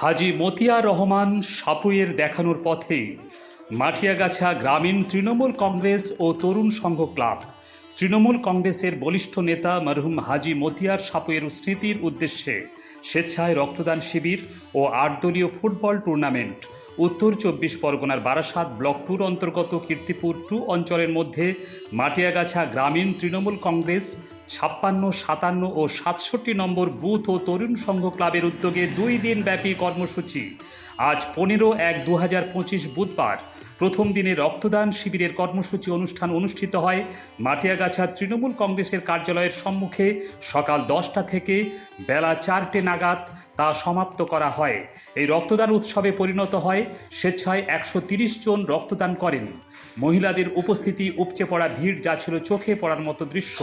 হাজি মতিয়া রহমান সাপুয়ের দেখানোর পথে মাটিয়াগাছা গ্রামীণ তৃণমূল কংগ্রেস ও তরুণ সংঘ ক্লাব। তৃণমূল কংগ্রেসের বলিষ্ঠ নেতা মরহুম হাজি মতিয়ার সাপুয়ের স্মৃতির উদ্দেশ্যে স্বেচ্ছায় রক্তদান শিবির ও আটদলীয় ফুটবল টুর্নামেন্ট। উত্তর চব্বিশ পরগনার বারাসাত ব্লক টুর অন্তর্গত কীর্তিপুর টু অঞ্চলের মধ্যে মাটিয়াগাছা গ্রামীণ তৃণমূল কংগ্রেস ছাপ্পান্ন, সাতান্ন ও সাতষট্টি নম্বর বুথ ও তরুণ সংঘ ক্লাবের উদ্যোগে দুই দিন ব্যাপী কর্মসূচি। আজ পনেরো এক দু হাজার পঁচিশ বুধবার প্রথম দিনে রক্তদান শিবিরের কর্মসূচি অনুষ্ঠান অনুষ্ঠিত হয়। মাটিয়াগাছা তৃণমূল কংগ্রেসের কার্যালয়ের সম্মুখে সকাল দশটা থেকে বেলা চারটে নাগাদ তা সমাপ্ত করা হয়। এই রক্তদান উৎসবে পরিণত হয় স্বেচ্ছায় একশো তিরিশ জন রক্তদান করেন। মহিলাদের উপস্থিতি উপচে পড়া ভিড় যা ছিল চোখে পড়ার মতো দৃশ্য।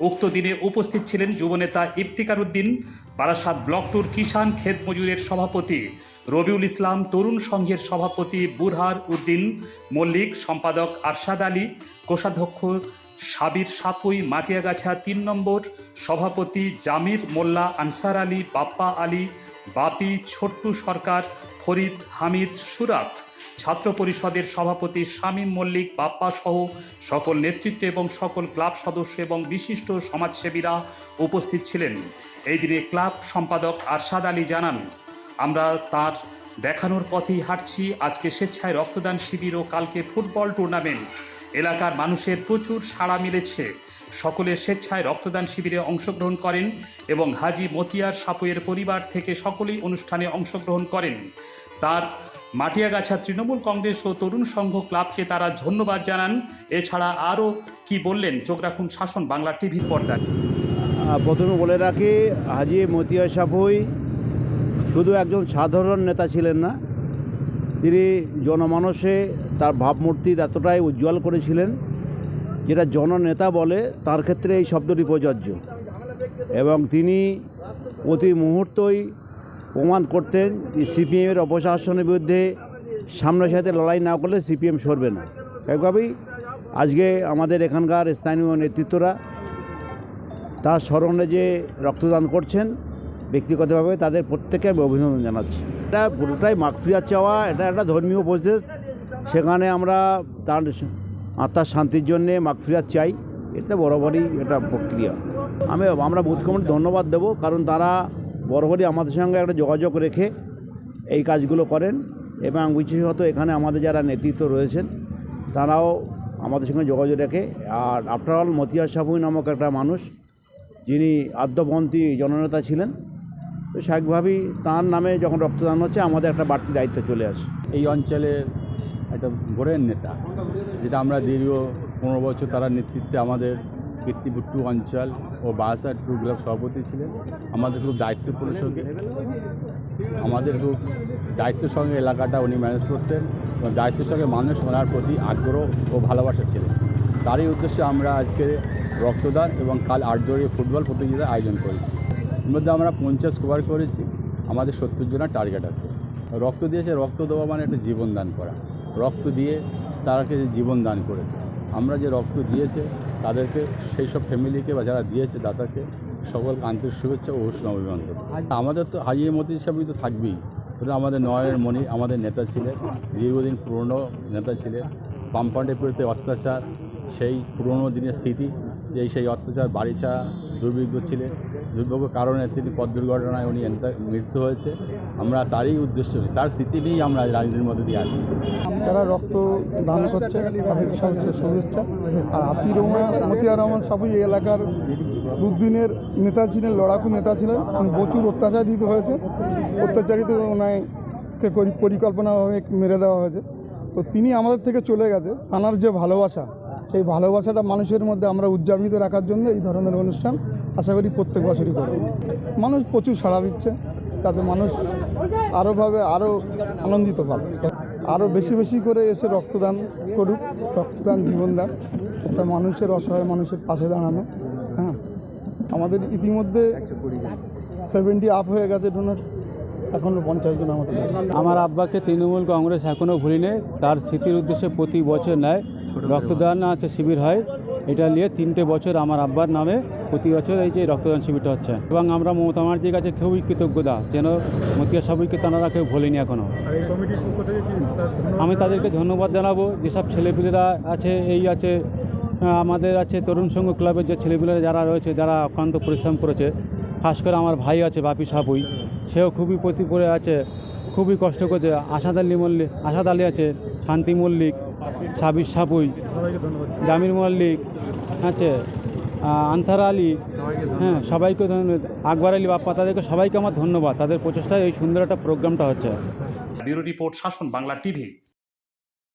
উক্ত দিনে উপস্থিত ছিলেন যুবনেতা ইফতিকার উদ্দিন বারাসাত ব্লক টুর কিষাণ ক্ষেত মজুরের সভাপতি রবিউল ইসলাম, তরুণ সংঘের সভাপতি বুরহার উদ্দিন, মল্লিক সম্পাদক আরশাদ আলী, কোষাধ্যক্ষ সাবির সাপুই, মাটিয়াগাছা তিন নম্বর, সভাপতি জামির মোল্লা, আনসার আলী, বাপ্পা আলী, বাপি ছোট্টু সরকার, ফরিদ হামিদ সুরাত। ছাত্র পরিষদের সভাপতি শামীম মল্লিক, বাপ্পা সহ সকল নেতৃত্ব এবং সকল ক্লাব সদস্য এবং বিশিষ্ট সমাজসেবীরা উপস্থিত ছিলেন। এই দিনে ক্লাব সম্পাদক আরশাদ আলী জানান, আমরা তার দেখানোর পথেই হাঁটছি। আজকে স্বেচ্ছায় রক্তদান শিবির ও কালকে ফুটবল টুর্নামেন্ট। এলাকার মানুষের প্রচুর সাড়া মিলেছে। সকলে স্বেচ্ছায় রক্তদান শিবিরে অংশগ্রহণ করেন এবং হাজি মতিয়ার সাপুয়ের পরিবার থেকে সকলেই অনুষ্ঠানে অংশগ্রহণ করেন। তার মাটিয়াগাছা তৃণমূল কংগ্রেস ও তরুণ সংঘ ক্লাবকে তারা ধন্যবাদ জানান। এছাড়া আরও কি বললেন চোখ রাখুন শাসন বাংলা টিভির পর্দায়। প্রথমে বলে রাখি, হাজি মতিয়া সাপুই শুধু একজন সাধারণ নেতা ছিলেন না, তিনি জনমানসে তার ভাবমূর্তি এতটাই উজ্জ্বল করেছিলেন, যেটা জননেতা বলে, তার ক্ষেত্রে এই শব্দটি প্রযোজ্য। এবং তিনি প্রতি মুহূর্তই প্রমাণ করতেন যে সিপিএমের অপশাসনের বিরুদ্ধে সামনের সাথে লড়াই না করলে সিপিএম সরবে না। একভাবেই আজকে আমাদের এখানকার স্থানীয় নেতৃত্বরা তার স্মরণে যে রক্তদান করছেন, ব্যক্তিগতভাবে তাদের প্রত্যেককে আমি অভিনন্দন জানাচ্ছি। এটা পুরোটাই মাগফিরাত চাওয়া, এটা একটা ধর্মীয় প্রসেস সেখানে আমরা তার আত্মার শান্তির জন্যে মাগফিরাত চাই। এটা বরাবরই এটা প্রক্রিয়া। আমি, আমরা বুথ কমিটি ধন্যবাদ দেবো, কারণ তারা বরাবরই আমাদের সঙ্গে একটা যোগাযোগ রেখে এই কাজগুলো করেন এবং বিশেষত এখানে আমাদের যারা নেতৃত্ব রয়েছেন, তারাও আমাদের সঙ্গে যোগাযোগ রেখে, আর আফটার অল মতিয়া সাপুই নামক একটা মানুষ, যিনি আদ্যপন্থী জননেতা ছিলেন, তো স্বাভাবিকভাবেই তার নামে যখন রক্তদান হচ্ছে, আমাদের একটা বাড়তি দায়িত্ব চলে আসে। এই অঞ্চলের একটা গোড়ের নেতা, যেটা আমরা দীর্ঘ পনেরো বছর তারা নেতৃত্বে আমাদের কীর্তিপুর টু অঞ্চল ও বাসার টু ক্লাব সভাপতি ছিলেন। আমাদের খুব দায়িত্বপূর্ণ সঙ্গে। আমাদের খুব দায়িত্বের সঙ্গে এলাকাটা উনি ম্যানেজ করতেন এবং দায়িত্বের সঙ্গে মানুষ ওনার প্রতি আগ্রহ ও ভালোবাসা ছিল। তারই উদ্দেশ্যে আমরা আজকে রক্তদান এবং কাল আটদলীয় ফুটবল প্রতিযোগিতার আয়োজন করেছি এর মধ্যে আমরা পঞ্চাশ কভার করেছি। আমাদের সত্তর জনের টার্গেট আছে। রক্ত দিয়েছে, রক্ত দেওয়া মানে একটা জীবন দান করা। রক্ত দিয়ে তারাকে জীবন দান করেছে। আমরা যে রক্ত দিয়েছে তাদেরকে, সেই সব ফ্যামিলিকে বা যারা দিয়েছে দাদাকে সকল আন্তরিক শুভেচ্ছা ও অভিনন্দন। আমাদের তো হাজির মতি হিসাবেই তো থাকবেই। আমাদের নয়নের মণি আমাদের নেতা ছিলেন, দীর্ঘদিন পুরনো নেতা ছিলেন বামপান্ডের বিরুদ্ধে অত্যাচার, সেই পুরনো দিনের স্মৃতি, যে সেই অত্যাচার, বাড়ি ছাড়া দুর্ভিক্ষ ছিলেন। দুর্ভাগ্য কারণে তিনি পথ দুর্ঘটনায় উনি মৃত্যু হয়েছে। আমরা তারই উদ্দেশ্য, তার স্মৃতি নিয়েই আমরা রাজনীতির মধ্যে দিয়ে আছি। তারা রক্ত দান করছে, তাদের সবচেয়ে শুভেচ্ছা। আর হাতির রহমান, মতিয়ার রহমান সাপুই এই এলাকার দুদিনের নেতা ছিলেন লড়াকু নেতা ছিলেন। প্রচুর অত্যাচারিত হয়েছে। অত্যাচারিত ওনাকে পরিকল্পনাভাবে মেরে দেওয়া হয়েছে। তো তিনি আমাদের থেকে চলে গেছে। তাঁর যে ভালোবাসা সেই ভালোবাসাটা মানুষের মধ্যে আমরা উদযাপিত রাখার জন্য এই ধরনের অনুষ্ঠান আশা করি প্রত্যেক বছরই করব। মানুষ প্রচুর সাড়া দিচ্ছে তাতে মানুষ আরোভাবে আরও আনন্দিত পাবে আরও বেশি বেশি করে এসে রক্তদান করুক, রক্তদান জীবনদান একটা মানুষের অসহায় মানুষের পাশে দাঁড়ানো হ্যাঁ। আমাদের ইতিমধ্যে সেভেন্টি আপ হয়ে গেছে ডোনার এখনও পঞ্চাশ জন আমাদের। আমার আব্বাকে তৃণমূল কংগ্রেস এখনও ভুলিনি, তার স্মৃতির উদ্দেশ্যে প্রতি বছর নেয়। রক্তদান আছে শিবির হয়। এটা নিয়ে তিনটে বছর আমার আব্বার নামে প্রতি বছর এই যে রক্তদান শিবিরটা হচ্ছে। এবং আমরা মমতা ব্যানার্জির কাছে খুবই কৃতজ্ঞতা যেন মতিয়া সাবুইকে তারা কেউ ভোলেনি এখনও আমি তাদেরকে ধন্যবাদ জানাব। যেসব ছেলেপিলেরা আছে এই আছে আমাদের আছে তরুণ সংঘ ক্লাবের যে ছেলেপিলেরা যারা রয়েছে যারা অক্লান্ত পরিশ্রম করেছে খাস করে আমার ভাই আছে বাপি সাপুই সেও খুবই প্রতি করে আছে খুবই কষ্ট করছে। আশাদ আলী মল্লিক আশাদ আলী আছে শান্তি মল্লিক সাবির সাপুই জামির মল্লিক আছে আনসার আলী হ্যাঁ সবাইকে ধন্যবাদ। আকবর আলী বাপ্পা তাদেরকে সবাইকে আমার ধন্যবাদ। তাদের প্রচেষ্টায় এই সুন্দর একটা প্রোগ্রামটা হচ্ছে। ব্যুরো রিপোর্ট শাসন বাংলা টিভি।